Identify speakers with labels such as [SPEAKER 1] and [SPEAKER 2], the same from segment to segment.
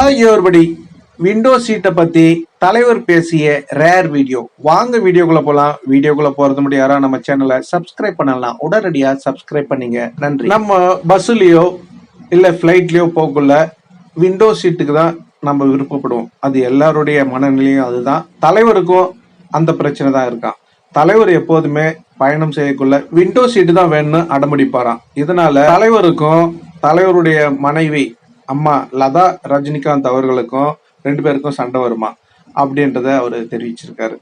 [SPEAKER 1] ஆகியோர்படி window சீட்டை பத்தி தலைவர் பேசிய ரேர் வீடியோ வாங்க வீடியோக்குள்ள போலாம். வீடியோக்குள்ள போறது முடியும் யாரா நம்ம சேனலை சப்ஸ்கிரைப் பண்ணலாம். உடனடியா சப்ஸ்கிரைப் பண்ணீங்க. நன்றி. நம்ம பஸ்ஸுலேயோ இல்ல ஃபிளைட்லயோ போகக்குள்ள விண்டோ சீட்டுக்கு தான் நம்ம விருப்பப்படுவோம். அது எல்லாருடைய மனநிலையும் அதுதான். தலைவருக்கும் அந்த பிரச்சனை தான் இருக்கான் தலைவர் எப்போதுமே பயணம் செய்யக்குள்ள விண்டோ சீட்டு தான் வேணும்னு அடம்பிடிப்பாராம். இதனால தலைவருக்கும் தலைவருடைய மனைவி அம்மா லதா ரஜினிகாந்த் அவர்களுக்கும் ரெண்டு பேருக்கும் சண்டை வருமா? அப்படின்றத அவர் தெரிவிச்சிருக்காரு.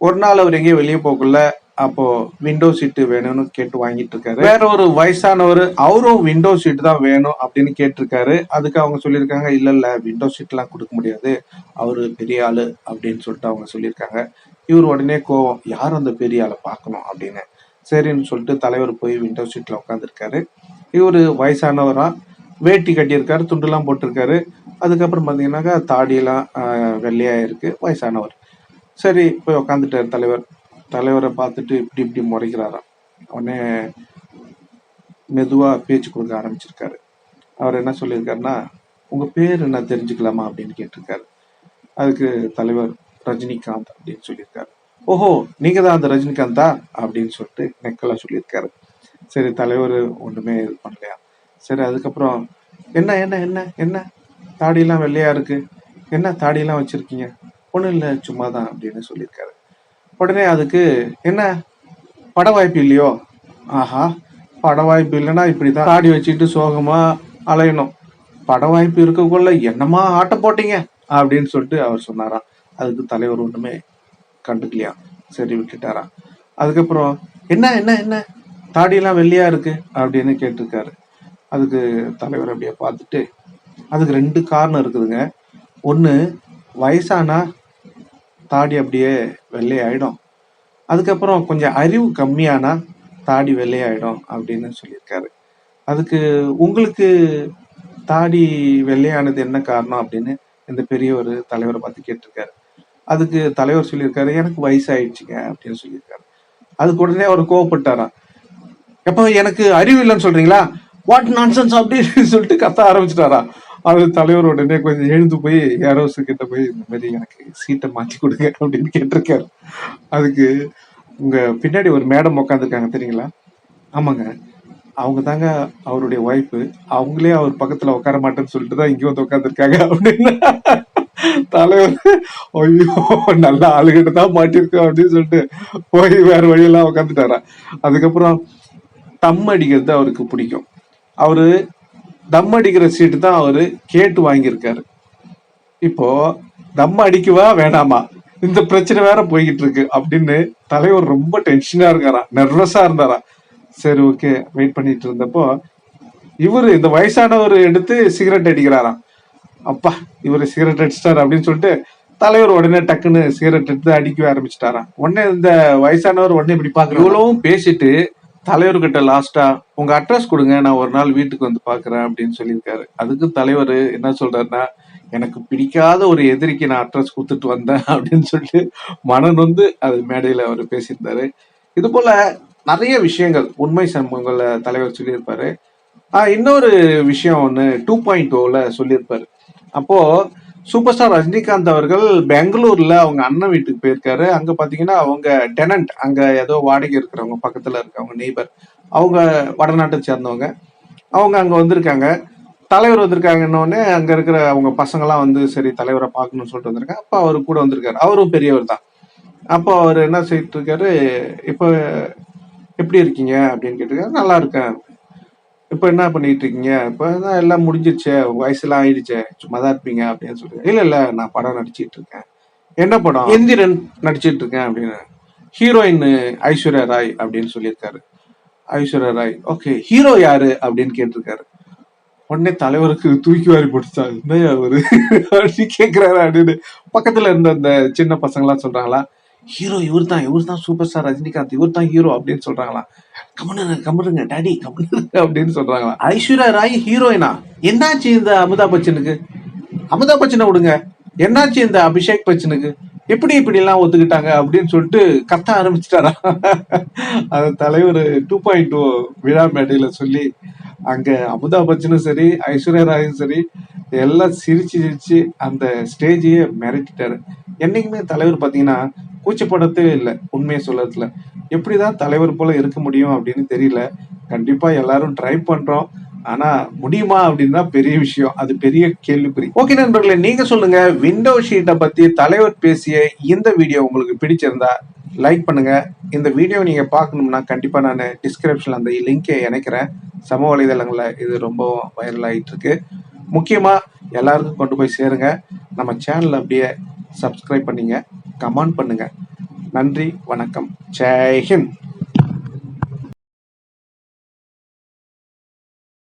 [SPEAKER 1] ஒரு நாள் அவர் எங்கேயும் வெளியே போகக்குள்ள அப்போ விண்டோ சீட்டு வேணும்னு கேட்டு வாங்கிட்டு இருக்காரு. வேற ஒரு வயசானவர் அவரும் விண்டோ சீட்டு தான் வேணும் அப்படின்னு கேட்டிருக்காரு. அதுக்கு அவங்க சொல்லியிருக்காங்க இல்ல இல்ல விண்டோ சீட்லாம் கொடுக்க முடியாது. அவரு பெரிய ஆளு அப்படின்னு சொல்லிட்டு அவங்க சொல்லியிருக்காங்க. இவர் உடனே கோவம் யார் அந்த பெரிய ஆளை பார்க்கணும்? அப்படின்னு. சரின்னு சொல்லிட்டு தலைவர் போய் விண்டோ சீட்ல உட்காந்துருக்காரு இவர் வயசானவரா வேட்டி கட்டியிருக்காரு துண்டுலாம் போட்டிருக்காரு. அதுக்கப்புறம் பார்த்தீங்கன்னாக்கா தாடியெல்லாம் வெள்ளையாக இருக்குது வயசானவர். சரி போய் உக்காந்துட்டார் தலைவர். தலைவரை பார்த்துட்டு இப்படி இப்படி முறைக்கிறாராம். உடனே மெதுவாக பேச்சு கொடுக்க ஆரம்பிச்சிருக்காரு. அவர் என்ன சொல்லியிருக்காருன்னா உங்கள் பேர் என்ன தெரிஞ்சுக்கலாமா? அப்படின்னு கேட்டிருக்காரு. அதுக்கு தலைவர் ரஜினிகாந்த் அப்படின்னு சொல்லியிருக்காரு. ஓஹோ நீங்கள் தான் அந்த ரஜினிகாந்தா? அப்படின்னு சொல்லிட்டு நெக்கலாக சொல்லியிருக்காரு. சரி தலைவர் ஒன்றுமே இது பண்ணலையா? சரி அதுக்கப்புறம் என்ன என்ன என்ன என்ன? தாடியெல்லாம் வெள்ளையா இருக்கு. என்ன தாடியெல்லாம் வச்சிருக்கீங்க? ஒன்றும் இல்லை சும்மா தான் அப்படின்னு சொல்லியிருக்காரு. உடனே அதுக்கு என்ன? பட வாய்ப்பு இல்லையோ? ஆஹா பட வாய்ப்பு இல்லைன்னா இப்படி தான் தாடி வச்சுக்கிட்டு சோகமாக அலையணும். பட வாய்ப்பு இருக்கக்குள்ள என்னமா ஆட்டம் போட்டீங்க? அப்படின்னு சொல்லிட்டு அவர் சொன்னாராம். அதுக்கு தலைவர் ஒன்றுமே கண்டுக்கலையா? சரி விட்டுட்டாராம். அதுக்கப்புறம் என்ன என்ன என்ன? தாடியெல்லாம் வெள்ளையா இருக்கு அப்படின்னு கேட்டிருக்காரு. அதுக்கு தலைவர் அப்படியே பார்த்துட்டு அதுக்கு ரெண்டு காரணம் இருக்குதுங்க. ஒன்று வயசானா தாடி அப்படியே வெள்ளையாயிடும். அதுக்கப்புறம் கொஞ்சம் அறிவு கம்மியானா தாடி வெள்ளையாயிடும் அப்படின்னு சொல்லியிருக்காரு. அதுக்கு உங்களுக்கு தாடி வெள்ளையானது என்ன காரணம் அப்படின்னு இந்த பெரிய ஒரு தலைவரை பார்த்து கேட்டிருக்காரு. அதுக்கு தலைவர் சொல்லியிருக்காரு எனக்கு வயசாயிடுச்சுங்க அப்படின்னு சொல்லியிருக்காரு. அதுக்கு உடனே அவர் கோவப்பட்டாராம். எப்போ எனக்கு அறிவு இல்லைன்னு சொல்றீங்களா? வாட் நான்சென்ஸ் அப்படின்னு சொல்லிட்டு கத்த ஆரம்பிச்சிட்டாரா. அது தலைவர் உடனே கொஞ்சம் எழுந்து போய் யாரோஸ் கிட்ட போய் இந்த மாதிரி எனக்கு சீட்டை மாத்தி கொடுங்க அப்படின்னு கேட்டிருக்காரு. அதுக்கு உங்க பின்னாடி ஒரு மேடம் உட்காந்துருக்காங்க தெரியுங்களா? ஆமாங்க. அவங்க தாங்க அவருடைய ஒய்ஃபு அவங்களே அவர் பக்கத்துல உட்கார மாட்டேன்னு சொல்லிட்டு தான் இங்க வந்து உட்காந்துருக்காங்க அப்படின்னு. தலைவர் ஐயோ நல்ல ஆளுகிட்ட தான் மாட்டிருக்கோம் அப்படின்னு சொல்லிட்டு போய் வேற வழியெல்லாம் உட்காந்துட்டாரா அதுக்கப்புறம் தம் அடிக்கிறது அவருக்கு பிடிக்கும். அவரு தம் அடிக்கிற சீட்டு தான் அவரு கேட்டு வாங்கியிருக்காரு. இப்போ தம் அடிக்கவா வேணாமா? இந்த பிரச்சனை வேற போய்கிட்டு இருக்கு அப்படின்னு தலைவர் ரொம்ப டென்ஷனா இருக்காராம் நர்வஸா இருந்தாரா? சரி ஓகே வெயிட் பண்ணிட்டு இருந்தப்போ இவரு இந்த வயசானவர் எடுத்து சிகரெட் அடிக்கிறாராம். அப்பா இவர் சிகரெட் அடிச்சிட்டாரு அப்படின்னு சொல்லிட்டு தலைவர் உடனே டக்குன்னு சிகரெட் எடுத்து அடிக்க ஆரம்பிச்சிட்டாராம். உடனே இந்த வயசானவர் உடனே இப்படி பாக்குற இவ்வளவும் பேசிட்டு தலைவர்கிட்ட லாஸ்டா உங்க அட்ரஸ் கொடுங்க நான் ஒரு நாள் வீட்டுக்கு வந்து பாக்குறேன் அப்படின்னு சொல்லியிருக்காரு. அதுக்கு தலைவர் என்ன சொல்றாருன்னா எனக்கு பிடிக்காத ஒரு எதிரிக்கு நான் அட்ரஸ் கொடுத்துட்டு வந்தேன் அப்படின்னு சொல்லிட்டு மனன் வந்து அது மேடையில அவர் பேசியிருந்தாரு. இது போல நிறைய விஷயங்கள் உண்மை சம்பவங்கள தலைவர் சொல்லியிருப்பாரு. ஆஹ் இன்னொரு விஷயம் ஒன்று டூ பாயிண்ட் ஓவில் சொல்லியிருப்பாரு. அப்போ சூப்பர் ஸ்டார் ரஜினிகாந்த் அவர்கள் பெங்களூர்ல அவங்க அண்ணன் வீட்டுக்கு போயிருக்காரு. அங்க பாத்தீங்கன்னா அவங்க டெனன்ட். அங்க ஏதோ வாடகை இருக்கிறவங்க பக்கத்துல இருக்கவங்க நெய்பர். அவங்க வடநாட்டை சேர்ந்தவங்க. அவங்க அங்க வந்திருக்காங்க. தலைவர் வந்திருக்காங்கன்னொடனே அங்க இருக்கிற அவங்க பசங்கெல்லாம் வந்து சரி தலைவரை பார்க்கணும்னு சொல்லிட்டு வந்திருக்காங்க. அப்ப அவரு கூட வந்திருக்காரு. அவரும் பெரியவர் தான். அப்போ அவர் என்ன செய்யிட்டு இருக்காரு இப்போ எப்படி இருக்கீங்க? அப்படின்னு கேட்டிருக்காரு. நல்லா இருக்கேன். இப்போ என்ன பண்ணிட்டு இருக்கீங்க இப்ப எல்லாம் முடிஞ்சிருச்சே? உங்க வயசுலாம் ஆயிடுச்சே? சும்மா தான் இருப்பீங்க அப்படின்னு சொல்லி இல்ல இல்ல நான் படம் நடிச்சிட்டு இருக்கேன் என்ன படம்? எந்திரன் நடிச்சிட்டு இருக்கேன் அப்படின்னு. ஹீரோயின் ஐஸ்வர்யா ராய் அப்படின்னு சொல்லியிருக்காரு. ஐஸ்வர்யா ராய். ஓகே ஹீரோ யாரு அப்படின்னு கேட்டிருக்காரு. உடனே தலைவருக்கு தூக்கி வாரி போட்டுச்சா என்ன அவரு? அப்படின்னு கேட்கிறாரு அப்படின்னு. பக்கத்துல இருந்த அந்த சின்ன பசங்களாம் சொல்றாங்களா ஹீரோ இவர் தான் இவர் தான் சூப்பர் ஸ்டார் ரஜினிகாந்த் இவர் தான் ஹீரோ அப்படின்னு சொல்றாங்களா கம்முனு கமருங்க டாடி கமருங்க அப்படின்னு சொல்றாங்களா ஐஸ்வர்யா ராய் ஹீரோயினா என்னாச்சு இந்த அமிதாப் பச்சனுக்கு? அமிதாப் பச்சனை விடுங்க. என்னாச்சு இந்த அபிஷேக் பச்சனுக்கு? எப்படி இப்படி எல்லாம் ஒத்துக்கிட்டாங்க அப்படின்னு சொல்லிட்டு கத்த ஆரம்பிச்சிட்டாரா? அது தலைவர் டூ பாயிண்ட் டூ விழா மேடையில சொல்லி அங்க அமிதாப் பச்சனும் சரி ஐஸ்வர்யா ராயும் சரி எல்லாம் சிரிச்சு சிரிச்சு அந்த ஸ்டேஜையே மிரட்டிட்டாரு. என்னைக்குமே தலைவர் பாத்தீங்கன்னா கூச்சப்படத்தே இல்லை உண்மையை சொல்லறதுல. எப்படிதான் தலைவர் போல இருக்க முடியும் அப்படின்னு தெரியல. கண்டிப்பா எல்லாரும் ட்ரை பண்றோம். ஆனா முடியுமா அப்படின்னு தான் பெரிய விஷயம். அது பெரிய கேள்விக்குறி. ஓகே நண்பர்களே நீங்க சொல்லுங்க. விண்டோ ஷீட்டை பத்தி தலைவர் பேசிய இந்த வீடியோ உங்களுக்கு பிடிச்சிருந்தா லைக் பண்ணுங்க. இந்த வீடியோ நீங்க பார்க்கணும்னா கண்டிப்பா நான் டிஸ்கிரிப்ஷன்ல அந்த லிங்கை இணைக்கிறேன். சமூக வலைதளங்கள்ல இது ரொம்ப வைரல் ஆயிட்டு இருக்கு முக்கியமா எல்லாருக்கும் கொண்டு போய் சேருங்க. நம்ம சேனல் அப்படியே சப்ஸ்கிரைப் பண்ணீங்க. கமெண்ட் பண்ணுங்க. நன்றி வணக்கம். ஜெய்ஹிந்த்